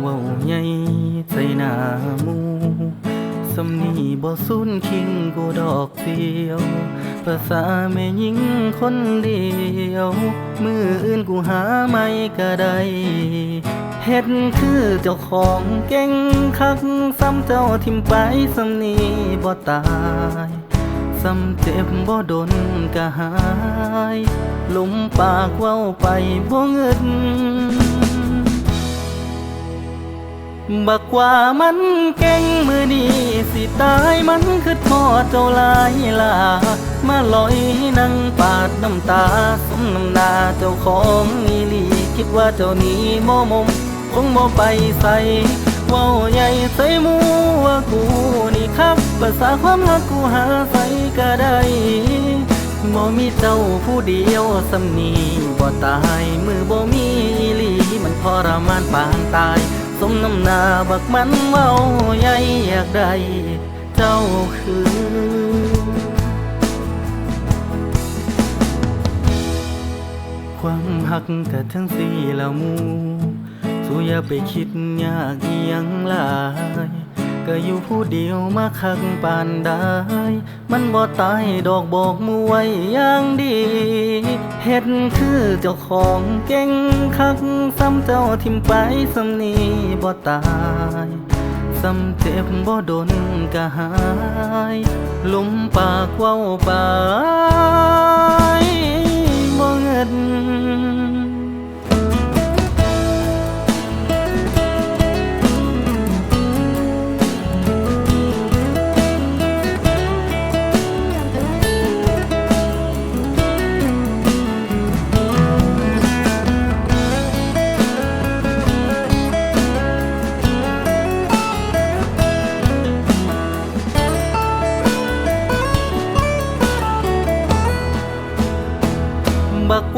เว้าใหญ่ใจหน้ามูสำนีบ่สุนคิงกูดอกเดียว ภาษาแม่หญิงคนเดียว มืออื่นกูหาไม่ก็ได้เฮ็ดคือเจ้าของเก่งคักซ้ำเจ้าทิมไปสำนีบ่ตายซ้ำเจ็บบ่ดนก็หาย ลุมปากเว้าไปบ่เงิน บักว่ามันเก่งมือดีสิตายมันคือทอดเจ้าลายลามาลอยนั่งปาดน้ำตาสมน้ำหนาเจ้าของอีลีคิดว่าเจ้านี้โมมมคงบ่ไปใส่ว้าใหญ่ใส่หมูว่ากูนี่ครับภาษาความรักกูหาใส่ก็ได้บ่มีเจ้าผู้เดียวสำนีบ่ตายมือบ่มีอีหลีมันทรมานปานตาย สมน้ำหน้าบักมันเว้าใหญ่อยากได้เจ้าคือความหักกะทั้งสี่ละมูสู้อย่าไปคิดยากอียังหลายก็อยู่ผู้เดียวมาคักปานได้ มันบ่ตายดอกบอกมือไว้อย่างดี เฮ็ดคือเจ้าของเก่งคักซ้ำเจ้าทิมไปซ้ำนีบ่ตายซ้ำเจ็บบ่ดนก็หายลมปากเว้าปาก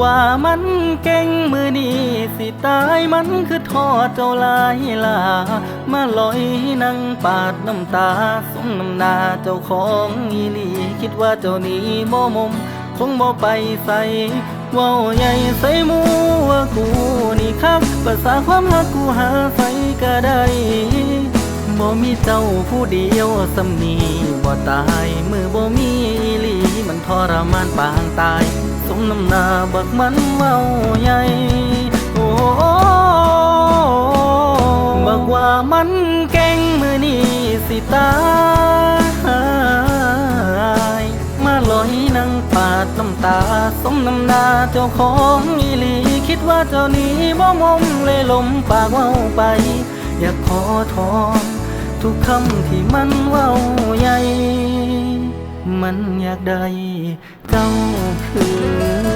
ว่ามันเก่งมือนี้สิตายมันคือทอดเจ้าลายลา มาลอยนั่งปาดน้ำตาสมน้ำหนาเจ้าของอีหลีคิดว่าเจ้านี้โมมม คงบ่ไปใส่ว้าใหญ่ใส่หมูว่ากูนี่ครับภาษาความรักกูหาใส่ก็ได้บ่มีเจ้าผู้เดียวสำนีบ่ตายมือบ่มีอีหลีมันทรมานปางตาย มน้ำหน้าบักมันเมาใหญ่โอ้บักว่ามันเก่งมือนี้สิตายมาลอยนั่งปาดน้ำตาสมน้ำหน้าเจ้าของอีหลีคิดว่าเจ้านี้บ่มมเลยลมปากเว้าไป อยากขอถอนทุกคำที่มันเว้าใหญ่ มันอยากได้เจ้าคือ